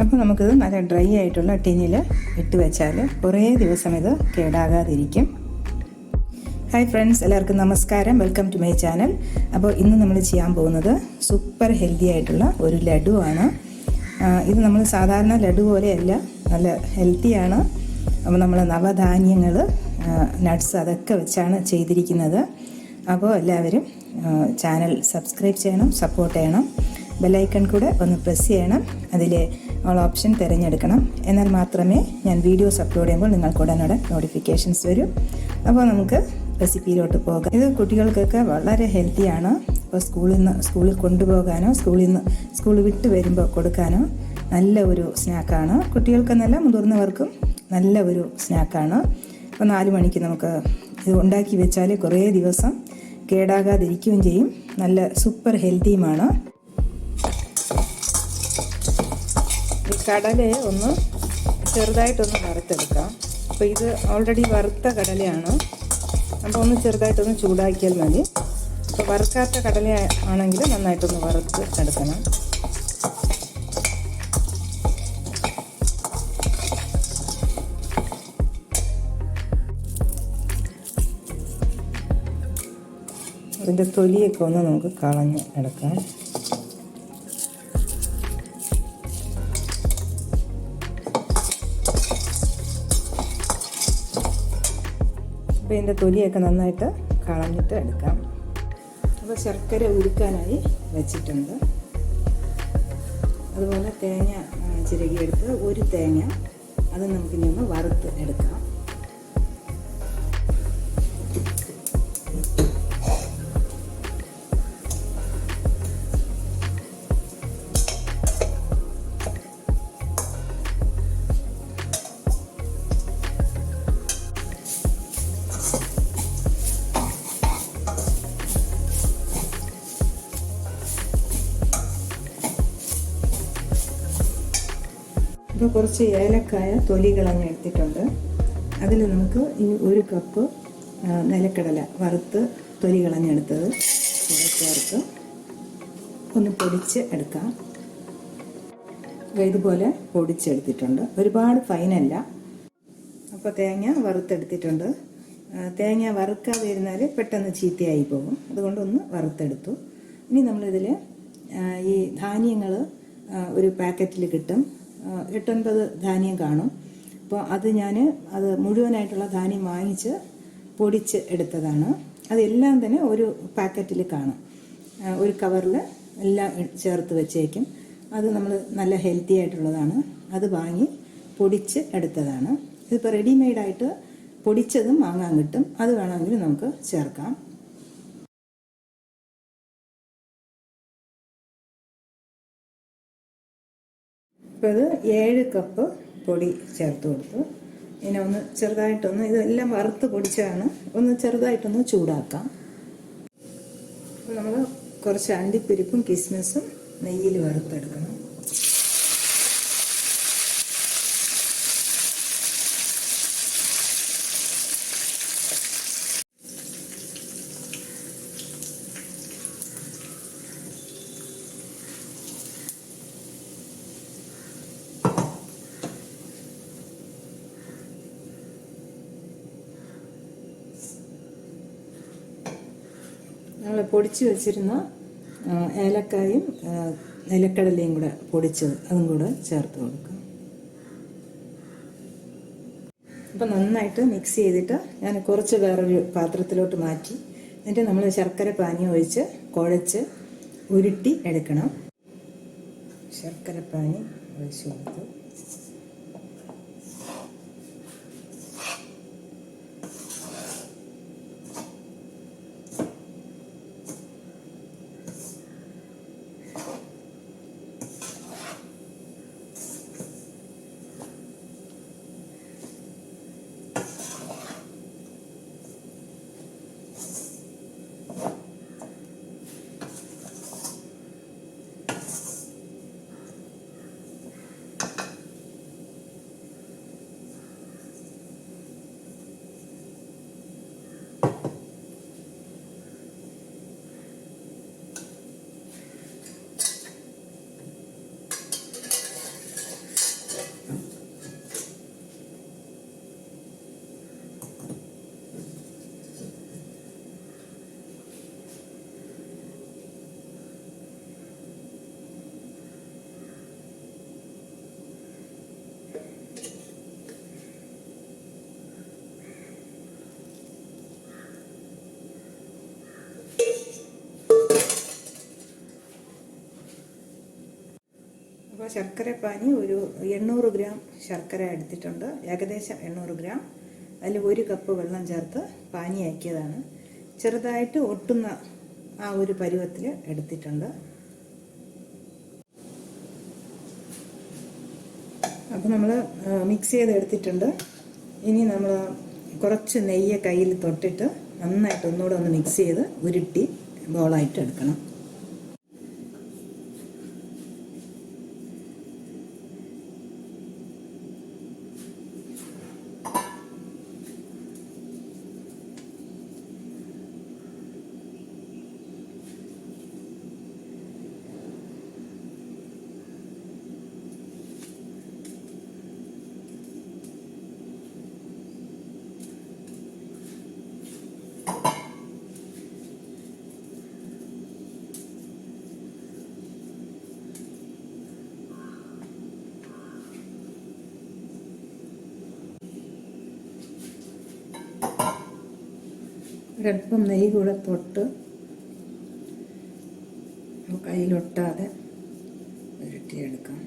അപ്പോൾ നമുക്കിത് നല്ല ഡ്രൈ ആയിട്ടുള്ള ടിന്നിൽ ഇട്ട് വെച്ചാൽ കുറേ ദിവസം ഇത് കേടാകാതിരിക്കും. ഹായ് ഫ്രണ്ട്സ് എല്ലാവർക്കും നമസ്കാരം. വെൽക്കം ടു മൈ ചാനൽ അപ്പോൾ ഇന്ന് നമ്മൾ ചെയ്യാൻ പോകുന്നത് സൂപ്പർ ഹെൽത്തി ആയിട്ടുള്ള ഒരു ലഡു ആണ് ഇത് നമ്മൾ സാധാരണ ലഡു പോലെയല്ല നല്ല ഹെൽത്തിയാണ് അപ്പോൾ നമ്മൾ നവധാന്യങ്ങൾ നട്ട്സ് അതൊക്കെ വെച്ചാണ് ചെയ്തിരിക്കുന്നത്. അപ്പോൾ എല്ലാവരും ചാനൽ സബ്സ്ക്രൈബ് ചെയ്യണം സപ്പോർട്ട് ചെയ്യണം. ബെല്ലൈക്കൺ കൂടെ ഒന്ന് പ്രസ് ചെയ്യണം. അതിലെ ഓൾ ഓപ്ഷൻ തിരഞ്ഞെടുക്കണം. എന്നാൽ മാത്രമേ ഞാൻ വീഡിയോസ് അപ്ലോഡ് ചെയ്യുമ്പോൾ നിങ്ങൾക്ക് ഉടനോടെ നോട്ടിഫിക്കേഷൻസ് വരും. അപ്പോൾ നമുക്ക് റെസിപ്പിയിലോട്ട് പോകാം. ഇത് കുട്ടികൾക്കൊക്കെ വളരെ ഹെൽത്തിയാണ് ഇപ്പോൾ സ്കൂളിൽ നിന്ന് സ്കൂളിൽ കൊണ്ടുപോകാനോ സ്കൂളിൽ നിന്ന് സ്കൂൾ വിട്ട് വരുമ്പോൾ കൊടുക്കാനോ നല്ല ഒരു സ്നാക്കാണ് കുട്ടികൾക്കെന്നല്ല മുതിർന്നവർക്കും നല്ല ഒരു സ്നാക്കാണ് ഇപ്പോൾ നാല് മണിക്ക് നമുക്ക് ഇത് ഉണ്ടാക്കി വെച്ചാൽ കുറേ ദിവസം കേടാകാതിരിക്കുകയും ചെയ്യും. നല്ല സൂപ്പർ ഹെൽത്തിയുമാണ് ഈ കടലയെ ഒന്ന് ചെറുതായിട്ടൊന്ന് വറുത്തെടുക്കാം. അപ്പോൾ ഇത് ഓൾറെഡി വറുത്ത കടലയാണ്. അപ്പോൾ ഒന്ന് ചെറുതായിട്ടൊന്ന് ചൂടാക്കിയാൽ മതി. അപ്പോൾ വറുക്കാത്ത കടല ആണെങ്കിൽ നന്നായിട്ടൊന്ന് വറുത്ത് എടുക്കണം. അതിന്റെ തൊലിയൊക്കെ ഒന്ന് നമുക്ക് കളഞ്ഞ് എടുക്കാം. അപ്പോൾ ഇതിന്റെ തൊലിയൊക്കെ നന്നായിട്ട് കളഞ്ഞിട്ട് എടുക്കാം. അപ്പോൾ ശർക്കര ഉരുക്കാനായി വെച്ചിട്ടുണ്ട്. അതുപോലെ തേങ്ങ ചിരകിയെടുത്ത് ഒരു തേങ്ങ അത് നമുക്കിനി ഒന്ന് വറുത്ത് എടുക്കാം. ഇപ്പോൾ കുറച്ച് ഏലക്കായ തൊലി കളഞ്ഞെടുത്തിട്ടുണ്ട് അതിൽ നമുക്ക് ഇനി ഒരു കപ്പ് നിലക്കടല വറുത്ത് തൊലി കളഞ്ഞെടുത്തത് കൂടെ ചേർത്ത് ഒന്ന് പൊടിച്ച് എടുക്കാം. ഇതുപോലെ പൊടിച്ചെടുത്തിട്ടുണ്ട്. ഒരുപാട് ഫൈനല്ല. അപ്പോൾ തേങ്ങ വറുത്തെടുത്തിട്ടുണ്ട്. തേങ്ങ വറുക്കാതെ ഇരുന്നാൽ പെട്ടെന്ന് ചീത്തയായി പോകും. അതുകൊണ്ട് ഒന്ന് വറുത്തെടുത്തു. ഇനി നമ്മളിതിൽ ഈ ധാന്യങ്ങൾ ഒരു പാക്കറ്റിൽ കിട്ടും. എട്ടൊൻപത് ധാന്യം കാണും. അപ്പോൾ അത് ഞാൻ അത് മുഴുവനായിട്ടുള്ള ധാന്യം വാങ്ങിച്ച് പൊടിച്ച് എടുത്തതാണ്. അതെല്ലാം തന്നെ ഒരു പാക്കറ്റിൽ കാണും. ഒരു കവറിൽ എല്ലാം ചേർത്ത് വെച്ചേക്കും. അത് നമ്മൾ നല്ല ഹെൽത്തി ആയിട്ടുള്ളതാണ്. അത് വാങ്ങി പൊടിച്ച് എടുത്തതാണ്. ഇതിപ്പോൾ റെഡിമെയ്ഡായിട്ട് പൊടിച്ചതും വാങ്ങാൻ കിട്ടും. അത് വേണമെങ്കിൽ നമുക്ക് ചേർക്കാം. ഇപ്പോൾ ഇത് ഏഴ് കപ്പ് പൊടി ചേർത്ത് കൊടുത്തു. ഇനി ഒന്ന് ചെറുതായിട്ടൊന്ന് ഇതെല്ലാം വറുത്ത് പൊടിച്ചാണ് ഒന്ന് ചെറുതായിട്ടൊന്ന് ചൂടാക്കാം. അപ്പോൾ നമ്മൾ കുറച്ച് അണ്ടിപ്പരിപ്പും കിസ്മിസും നെയ്യിൽ വറുത്തെടുക്കണം. നമ്മൾ പൊടിച്ച് വെച്ചിരുന്ന ഏലക്കായും നിലക്കടലയും കൂടെ പൊടിച്ചത് അതും കൂടെ ചേർത്ത് കൊടുക്കുക അപ്പം നന്നായിട്ട് മിക്സ് ചെയ്തിട്ട് ഞാൻ കുറച്ച് വേറൊരു പാത്രത്തിലോട്ട് മാറ്റി എന്നിട്ട് നമ്മൾ ശർക്കര പാനി ഒഴിച്ച് കുഴച്ച് ഉരുട്ടി എടുക്കണം. ശർക്കര പാനി ഒഴിച്ച് കൊടുത്തു അപ്പോൾ ശർക്കര പാനി ഒരു എണ്ണൂറ് ഗ്രാം ശർക്കര എടുത്തിട്ടുണ്ട്. ഏകദേശം എണ്ണൂറ് ഗ്രാം. അതിൽ ഒരു കപ്പ് വെള്ളം ചേർത്ത് പാനിയാക്കിയതാണ്. ചെറുതായിട്ട് ഒട്ടുന്ന ആ ഒരു പരുവത്തിൽ എടുത്തിട്ടുണ്ട്. അപ്പോൾ നമ്മൾ മിക്സ് ചെയ്ത് എടുത്തിട്ടുണ്ട് ഇനി നമ്മൾ കുറച്ച് നെയ്യ് കയ്യിൽ തൊട്ടിട്ട് നന്നായിട്ട് ഒന്നുകൂടെ ഒന്ന് മിക്സ് ചെയ്ത് ഉരുട്ടി ബോളായിട്ട് എടുക്കണം. ഒരല്പം നെയ്യ് കൂടെ തൊട്ട് കയ്യിലൊട്ടാതെ ഉരുട്ടിയെടുക്കാം.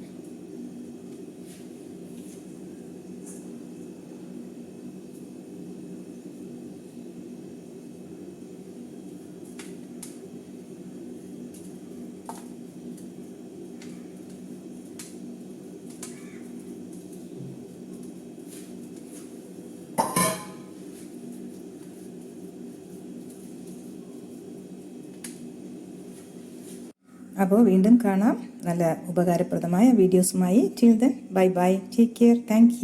അപ്പോൾ വീണ്ടും കാണാം. നല്ല ഉപകാരപ്രദമായ വീഡിയോസുമായി. Till then bye bye take care thank